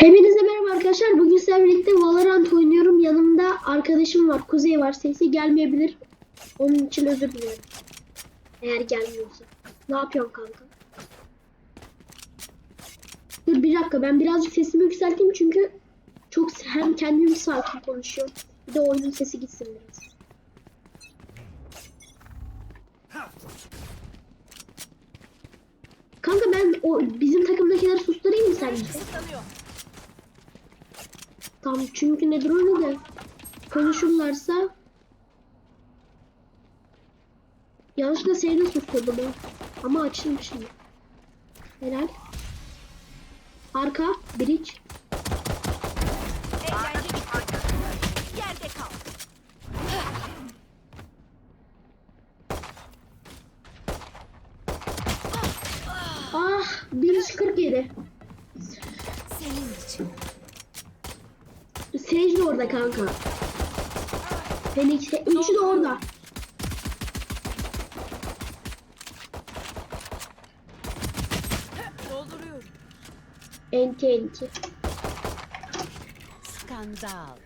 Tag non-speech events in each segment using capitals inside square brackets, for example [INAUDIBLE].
Hepinize merhaba arkadaşlar. Bugün sizlerle birlikte Valorant oynuyorum. Yanımda arkadaşım var. Kuzey var. Sesi gelmeyebilir. Onun için özür dilerim. Eğer gelmiyorsa. Ne yapıyorsun kanka? Dur bir dakika. Ben birazcık sesimi yükselteyim çünkü çok hem kendim sakin konuşuyorum. Bir de oyunun sesi gitsin biraz. Kanka ben o bizim takımdakileri susturayım mı sence? Tam çünkü nedir onu da konuşurlarsa yanlışlıkla seyri sürtüyordu bu. Ama açılmış şimdi. Helal. Arka, bridge. Eğlence bitti. Yerde orada kanka. De, üçü de orada. Dolduruyorum. Enti enti. Skandal.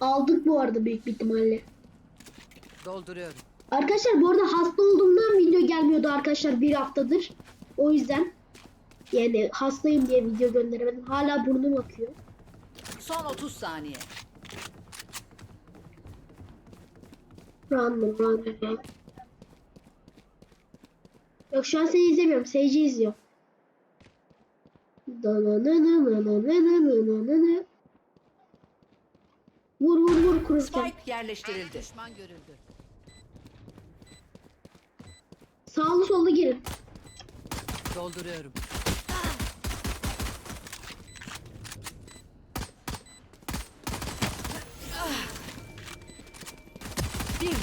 Aldık bu arada büyük bir ihtimalle. Dolduruyorum. Arkadaşlar bu arada hasta olduğumdan video gelmiyordu arkadaşlar bir haftadır. O yüzden yani hastayım diye video gönderemedim. Hala burnum akıyor. Son 30 saniye. Random random. Yok şu an seni izlemiyorum. Seyirci izliyor. Vur vur vur kururken. Spike yerleştirildi. Düşman görüldü. Sağlı sollu girin. Dolduruyorum.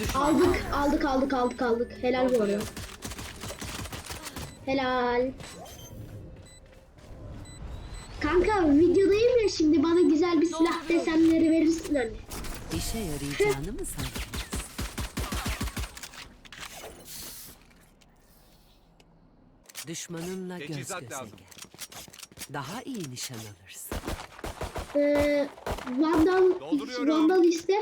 Düşman. Aldık aldık aldık aldık aldık. Helal bu arada. Helal. Kanka videodayım ya şimdi bana güzel bir silah desenleri verirsin hani. İşe yarayacağını mı sandınız? Düşmanınla göz göze lazım. gel. Daha iyi nişan alırsın. Ee, Vandal, Dolduruyorum. Vandal iste.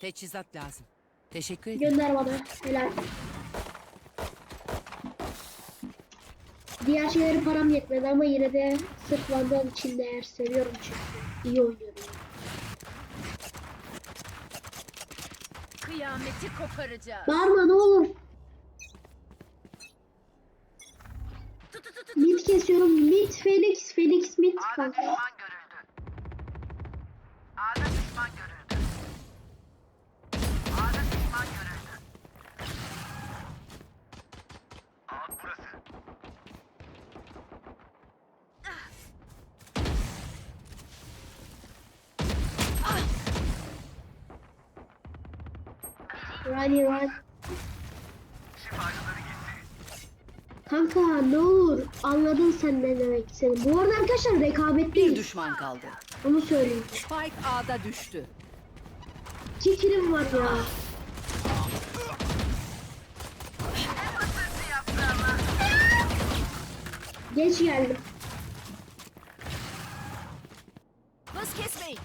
Teçhizat lazım. Teşekkür ederim. Gönder bana. Helal. Diğer şeyleri param yetmedi ama yine de sırf Vandal için değer seviyorum çünkü. İyi oynuyorum. Kıyameti koparacağız. Bağırma ne olur. Mid kesiyorum. Mid Felix. Felix mid kanka. Run run. Kanka ne olur anladın sen ne demek istediğimi. Bu arada arkadaşlar Bir rekabetliyiz. düşman kaldı. Onu söyleyeyim. Spike A'da düştü. İki kilim var ya. Geç geldim. Hız kesmeyin.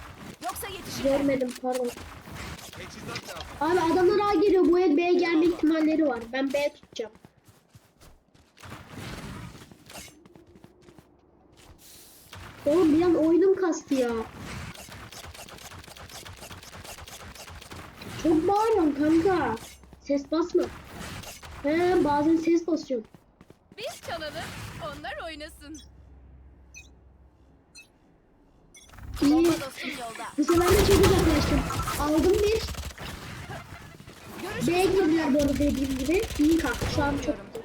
Yoksa yetişir. Görmedim pardon. Teçhizat lazım. Abi adamlar A geliyor. Bu el B'ye gelme ihtimalleri var. Ben B tutacağım. Oğlum bir an oyunum kastı ya. Çok bağırıyorum kanka. Ses basma. He bazen ses basıyorum. Biz çalalım, onlar oynasın. İyi. Bomba dostum yolda. Bu sefer de çok uzaklaştım. Aldım bir. B'ye girdiler bu arada dediğim gibi. İyi kalktı. Şu an çok güzel.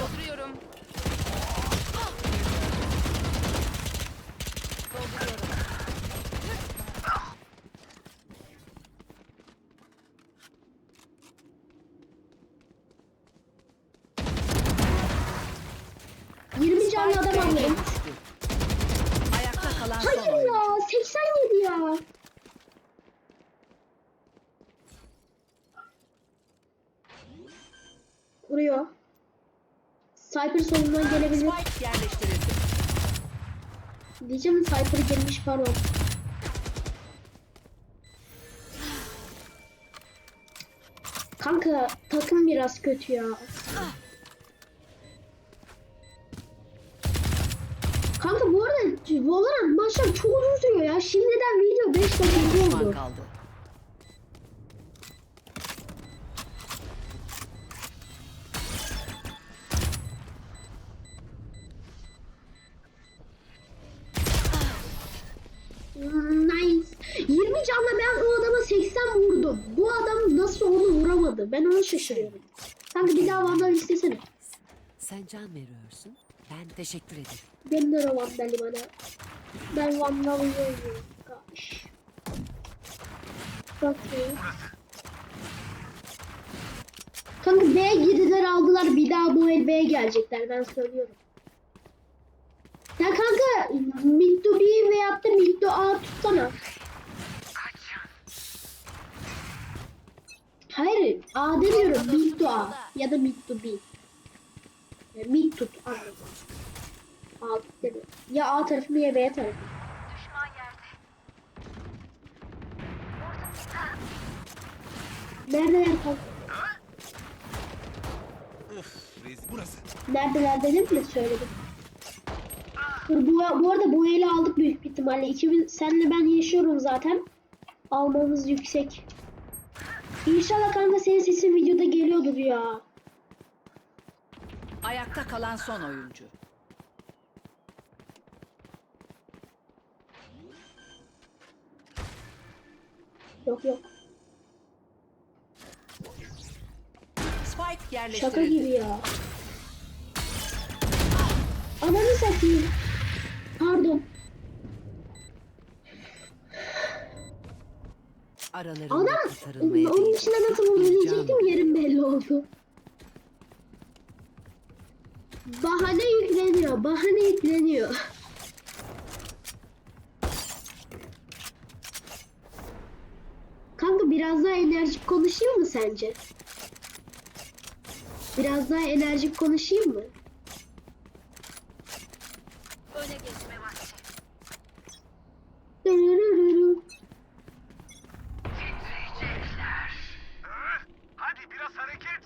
Dolduruyorum. Dolduruyorum. Yirmi canlı Spike adam B'de alıyorum. düştü. Ayakta kalan son Hayır oyuncu. ya 87 ya. Cypher solundan gelebilir. Diyeceğim Cypher gelmiş pardon. Kanka takım biraz kötü ya. Kanka bu arada Valorant maçlar çok uzun sürüyor ya. Şimdiden video 5 Bir dakika oldu. kaldı. Şaşırıyorum. Kanka bir daha vandal istesene. Sen can veriyorsun. Ben teşekkür ederim. Gönder o vandali bana. Ben vandalı yiyorum. Gosh. Çok iyi. Kanka B girdiler aldılar bir daha bu el B'ye gelecekler ben söylüyorum. Ya kanka mid to B veyahut da mid to A tutsana. Hayır A demiyorum mid to A ya da mid to B. Ya mid tut anladım. A demiyorum. Ya A tarafı ya B tarafı. Neredeler kanka? Of rezil. Burası. Neredeler dedim mi söyledim. Dur, bu, bu arada bu eli aldık büyük ihtimalle. 2000, senle ben yaşıyorum zaten. Almamız yüksek. İnşallah kanka senin sesin videoda geliyordur ya. Ayakta kalan son oyuncu. Yok yok. Spike Şaka gibi ya. Ananı satayım. Pardon. Aralarında kurtarılmaya onun değil. içine nasıl vurdu diyecektim yerim belli oldu. Bahane yükleniyor. Bahane yükleniyor. Kanka biraz daha enerjik konuşayım mı sence? Biraz daha enerjik konuşayım mı? Öne geçme vakti. Dırırırırı. Hadi biraz hareket.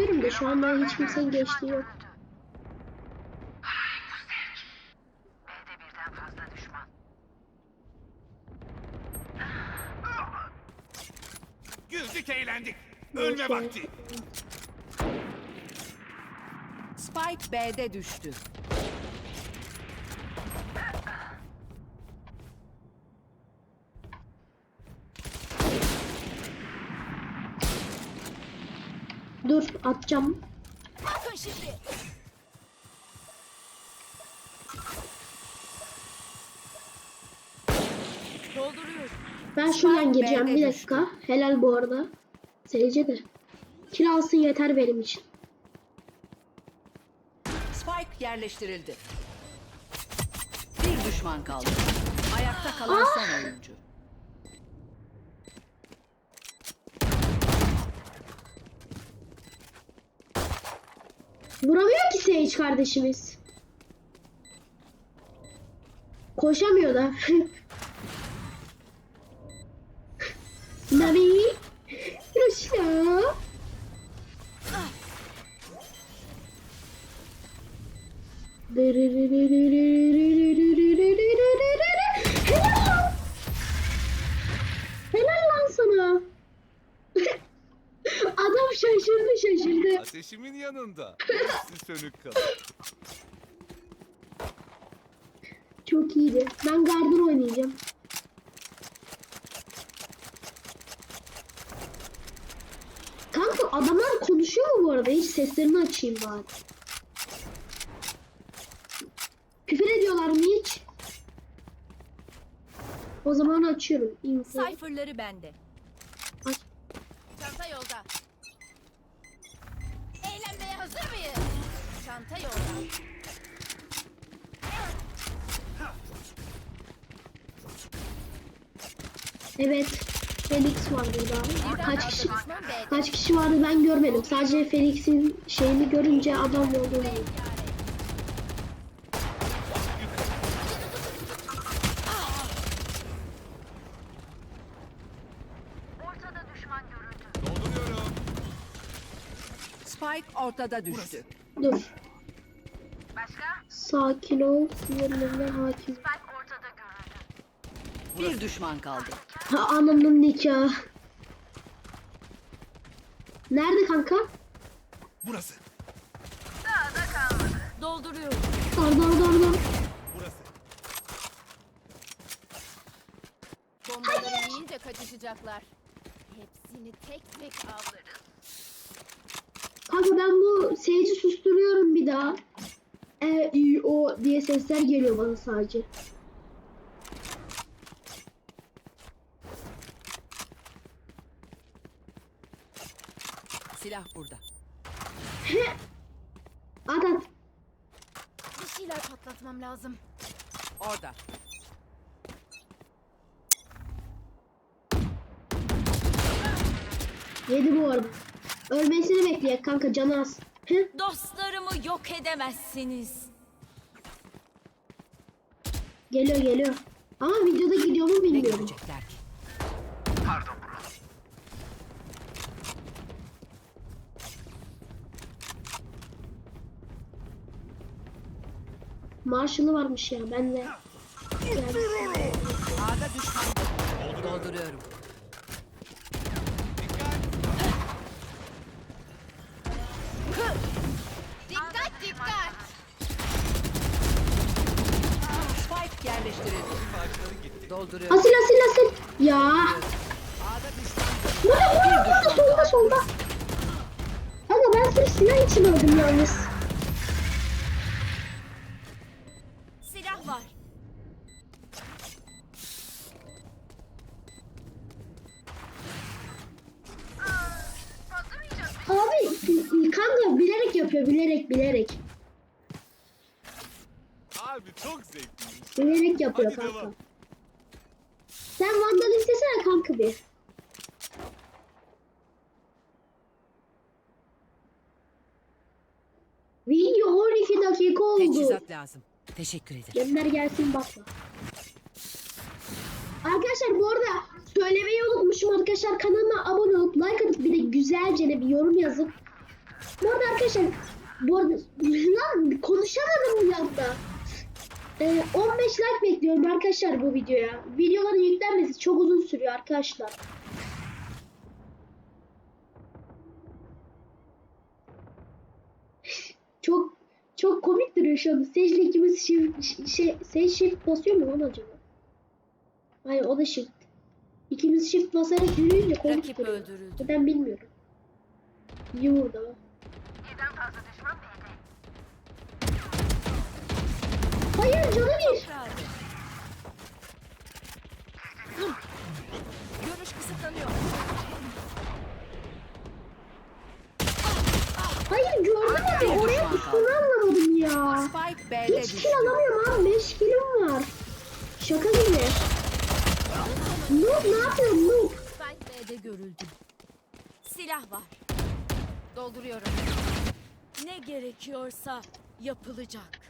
Bakıyorum da şu anda hiç kimsenin geçtiği yok. Güldük eğlendik. Ölme vakti. Spike B'de düştü. Dur atacağım. Bakın şimdi. Dolduruyorum. Ben şuradan gireceğim bir dakika. Helal bu arada. Seyirci de. Kill alsın yeter benim için. Spike yerleştirildi. Bir düşman kaldı. Ayakta kalan son oyuncu. Vuramıyor ki Sage kardeşimiz. Koşamıyor da. [LAUGHS] şaşırdı şaşırdı. Ateşimin yanında. Hepsi sönük kalır. Çok iyiydi. Ben Garden oynayacağım. Kanka adamlar konuşuyor mu bu arada? Hiç seslerini açayım bari. Küfür ediyorlar mı hiç? O zaman açıyorum. Info. Sayfırları bende. Kaç kişi kaç kişi vardı ben görmedim. Sadece Felix'in şeyini görünce adam olduğunu. Spike ortada düştü. Dur. Sakin ol. Yerine hakim. Bir düşman kaldı. Ha, ananın nikahı. Nerede kanka? Burası. Dolduruyorum. Orada orada orada. Burası. Bombaları yiyince kaçışacaklar. Hepsini tek tek avlarız. Kanka ben bu seyirci susturuyorum bir daha. E, i, o diye sesler geliyor bana sadece. Silah burada. At at. Bir şeyler patlatmam lazım. Orada. Yedi bu arada. Ölmesini bekleyek kanka canı az. Hı? Dostlarımı yok edemezsiniz. Geliyor geliyor. Ama videoda gidiyor mu bilmiyorum. görecekler ki? Marshall'ı varmış ya ben de. A'da düşman. Dolduruyorum. Dikkat dikkat. Spike yerleştirildi. Dolduruyorum. Asil asil asil. Ya. A'da düşman. Burada burada burada solda solda. Kanka ben sırf silah için öldüm yalnız. Bilerek. Abi çok zevkliymiş. Bilerek yapıyor Hadi kanka. devam. Sen Vandal istesene kanka bir. Video 12 dakika oldu. Teçhizat lazım. Teşekkür ederim. Gönder gelsin bakma. Arkadaşlar bu arada söylemeyi unutmuşum arkadaşlar kanalıma abone olup like atıp bir de güzelce de bir yorum yazıp bu arada arkadaşlar bu arada [LAUGHS] lan konuşamadım bir anda. Ee, 15 like bekliyorum arkadaşlar bu videoya. Videoların yüklenmesi çok uzun sürüyor arkadaşlar. [LAUGHS] Çok çok komik duruyor şu anda. Sage'le ikimiz shift, şey, Sage shift basıyor mu lan acaba? Hayır o da shift. İkimiz shift basarak yürüyünce komik Rakip duruyor. öldürüldü. Ben bilmiyorum. İyi vurdu. Hayır canı bir. Görüş kısıtlanıyor. Hayır gördüm ama oraya tuttuğunu anlamadım ya. Spike B'de Hiç kill alamıyorum abi. 5 killim var. Şaka gibi. Noob ne yapıyorsun Noob? Spike B'de görüldü. Silah var. Dolduruyorum. Ne gerekiyorsa yapılacak.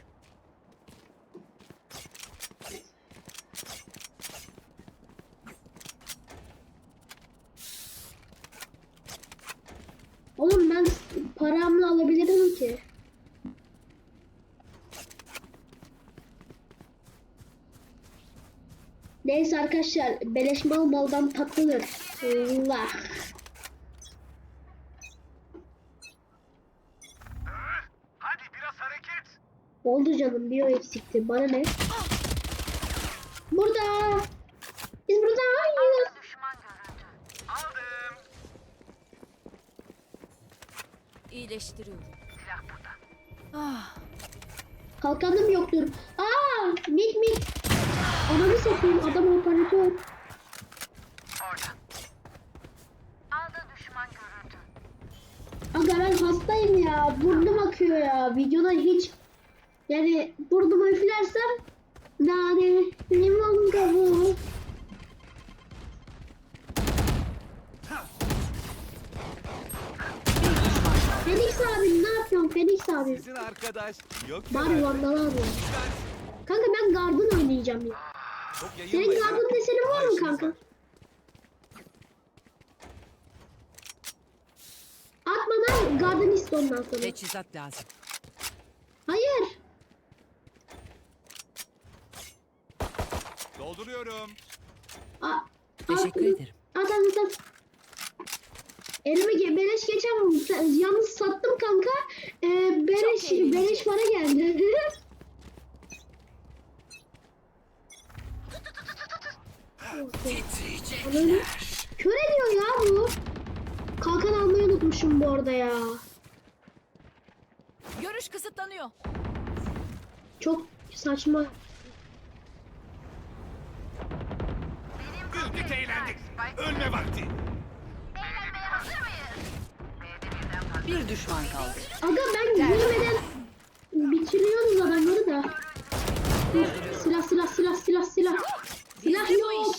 Oğlum ben paramla alabilirim ki. Neyse arkadaşlar beleş mal maldan tatlıdır. Allah. Hadi biraz hareket. Oldu canım bir o eksikti. Bana ne? Burada. Biz burada hayır. Aldım. İyileştiriyorum. Kalkanım yoktur. Aa, mit mit. Adamı satayım. Adam operatör. Aga ben hastayım ya. Burnum akıyor ya. Videoda hiç yani burnumu üflersem nane limon kabuğu. Felix abi Felix abi? Sizin arkadaş yok Bari vandal abi. Kanka ben Garden oynayacağım ya. Senin. Garden desenin var mı kanka? Atma lan Garden iste ondan sonra. Teçhizat lazım. Hayır. Dolduruyorum. A Teşekkür at- ederim. At at at. Elime ge- beleş geçen yalnız sattım kanka. Ee, beleş, beleş para geldi. [LAUGHS] Kör ediyor ya bu. Kalkan almayı unutmuşum bu arada ya. Görüş kısıtlanıyor. Çok saçma. Güldük eğlendik. Ölme vakti. Bir düşman kaldı. Aga ben yürümeden bitiriyoruz adamları da. Silah silah silah silah silah. Silah yok.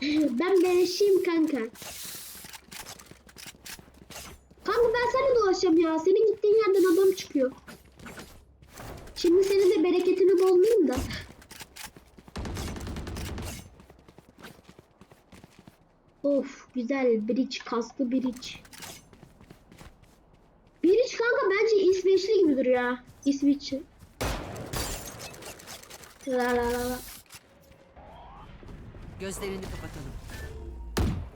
[LAUGHS] ben beleşiyim kanka. Kanka ben seninle dolaşacağım ya. Senin gittiğin yerden adam çıkıyor. Şimdi senin de bereketini bozmayayım da. Of güzel bridge kaslı. Bridge kanka bence Duruyor ya. İsviçre. La la la la. Gözlerini kapatalım.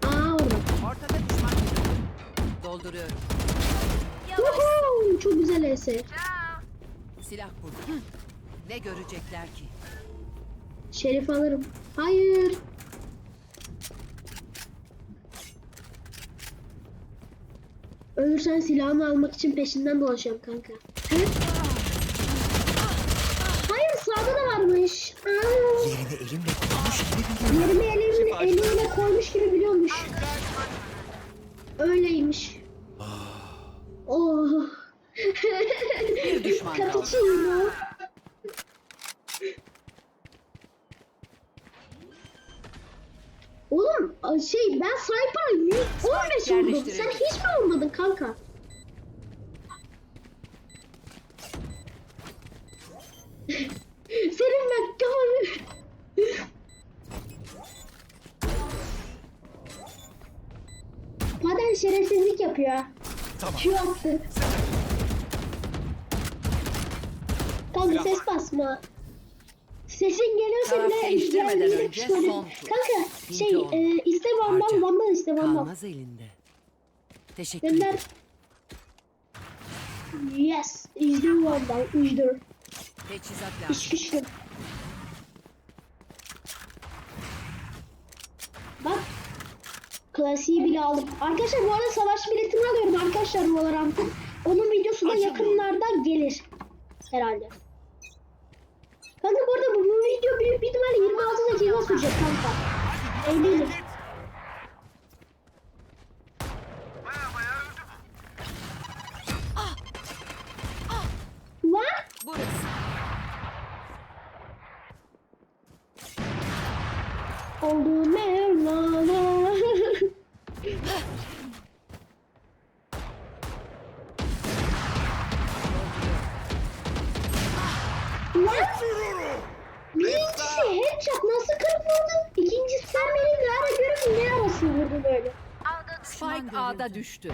Aa orada. Ortada düşman görüldü. Dolduruyorum. Woohoo! Çok güzel eser. Silah burada. Ne görecekler ki? Şerif alırım. Hayır. Ölürsen silahını almak için peşinden dolaşıyorum kanka. Hayır sağda da varmış. Aa, Yerini elimle tutmuş gibi biliyorum. yerimi elimin, eliyle koymuş gibi biliyormuş. Öyleymiş. Oh. Bir düşman kaldı. Oğlum şey ben Sniper'a 115 vurdum. Sen hiç mi vurmadın kanka? Senin kafanı... Maden şerefsizlik yapıyor. Tamam. Şu attı. Kanka ses basma. Sesin geliyorsa Taraf bile değiştirmeden geldiğinde önce söyle. son tur. Kanka şey on. e, iste Harca. vandal iste vandal. Kalmaz elinde. Teşekkür Gönder. ederim. Yes. İzdir vandal. İzdir. Teçhizat lazım. güçlü. Bak. Klasiği bile aldım. Arkadaşlar bu arada savaş biletini alıyorum arkadaşlar Valorant'ın. Onun videosu da Açılmıyor. yakınlarda gelir. Herhalde. Kanka bu arada bu, bu video büyük bir ihtimalle 26 dakika sürecek kanka. Eminim. Spike A'da düştü.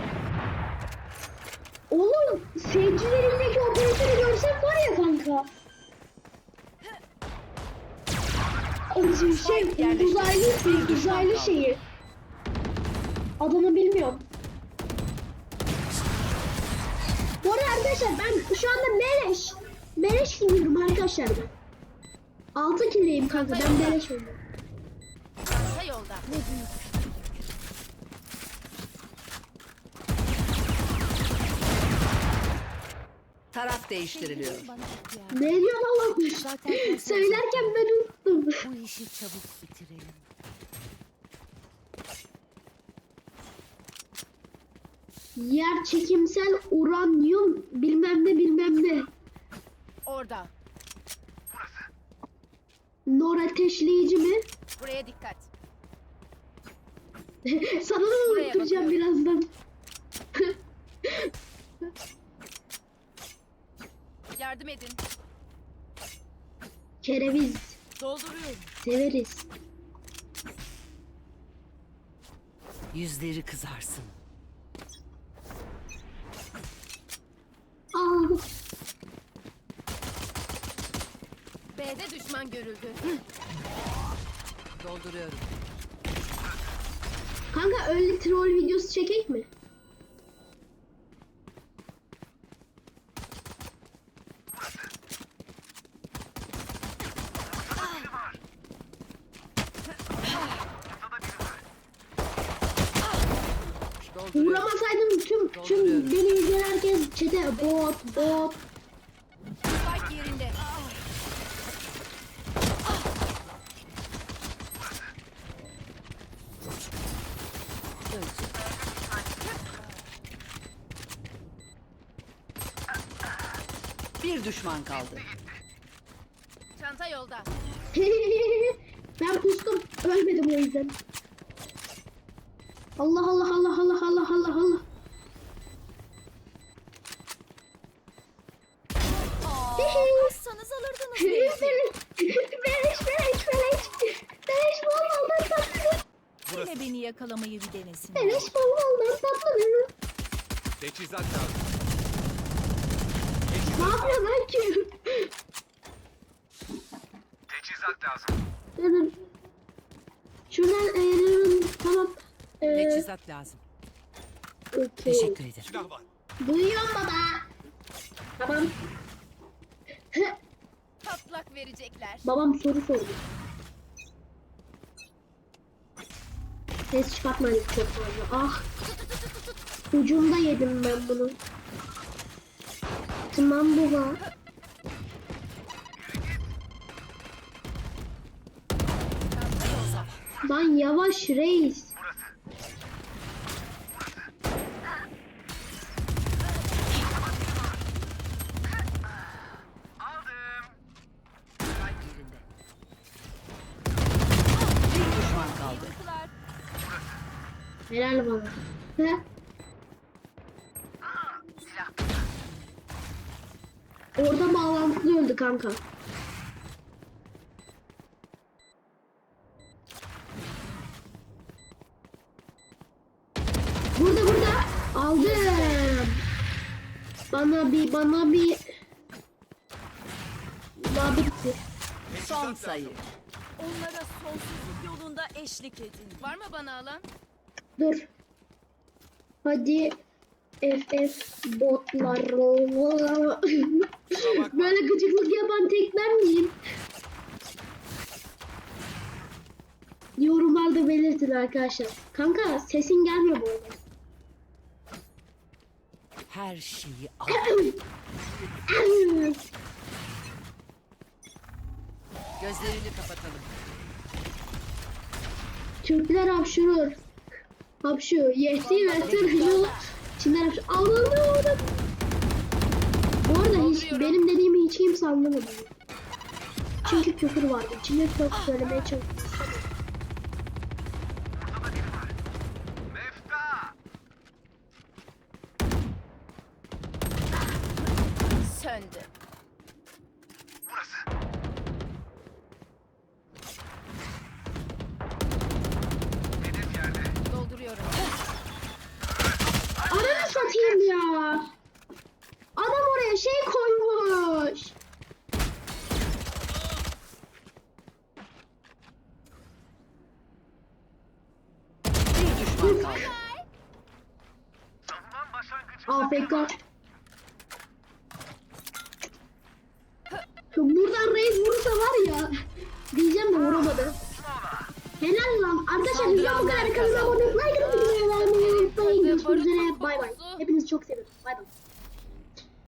Oğlum seyircilerindeki operatörü görsem var ya kanka. O şey uzaylı, uzaylı şeyi. Adını bilmiyorum. Bu arada arkadaşlar ben şu anda Meleş. Meleş gidiyorum arkadaşlar ben. 6 kileyim kanka ben Meleş. Kısa yolda. Ne diyorsun oğlum? Zaten konser [LAUGHS] Söylerken ben unuttum. Bu işi çabuk bitirelim. Yer çekimsel uranyum bilmem ne bilmem ne. Orada. Nor ateşleyici mi? Buraya dikkat. [LAUGHS] Sana da unutturacağım bakıyorum. birazdan. Yardım edin. Kereviz. Dolduruyorum. Severiz. Yüzleri kızarsın. Aa, B'de düşman görüldü. Dolduruyorum. kanka öyle troll videosu çekek mi? Vuramasaydım tüm tüm beni izleyen herkes çete bot bot. Spike yerinde. Bir düşman kaldı. Çanta yolda. [LAUGHS] ben pustum. Ölmedim o yüzden. Allah Allah Allah Allah Allah Allah Allah. Kassanız alırdınız. Beleş beleş beleş. Beleş boldan tatlı. Burası. Yine beni yakalamayı bir denesin. Beleş bol boldan tatlı. Teçhizat lazım. Ne yapıyor lan ki? teçhizat lazım. Şuradan eğlenelim. Ee, Teçhizat lazım. okey. Teşekkür ederim. Silah var. Duyuyorum baba. Tamam. [LAUGHS] Patlak verecekler. Babam soru sordu. Ses çıkartmadık çok fazla. Ah. Ucunda yedim ben bunu. Tamam baba. Lan yavaş reis. Kalp yerinde. Bir düşman kaldı. Yıkılar. Helal bana. Orada bağlantılı öldü kanka. Burada burada. Aldım. Bana bir bana bir Daha bitti. Son sayı. Onlara sonsuzluk yolunda eşlik edin. Var mı bana alan? Dur. Hadi FF botlar. Böyle gıcıklık yapan tek ben miyim? Yorumlarda belirtin arkadaşlar. Kanka sesin gelmiyor bu arada. Her şeyi al. Gözlerini kapatalım. Türkler hapşırıyor. Hapşıyor. Yesi ve sırrı. Çinler hapşırıyor. Anladım. Bu arada hiç, benim dediğimi hiç kimse anlamadı. Çünkü küfür vardı. İçine çok söylemeye çalıştım. Söndü.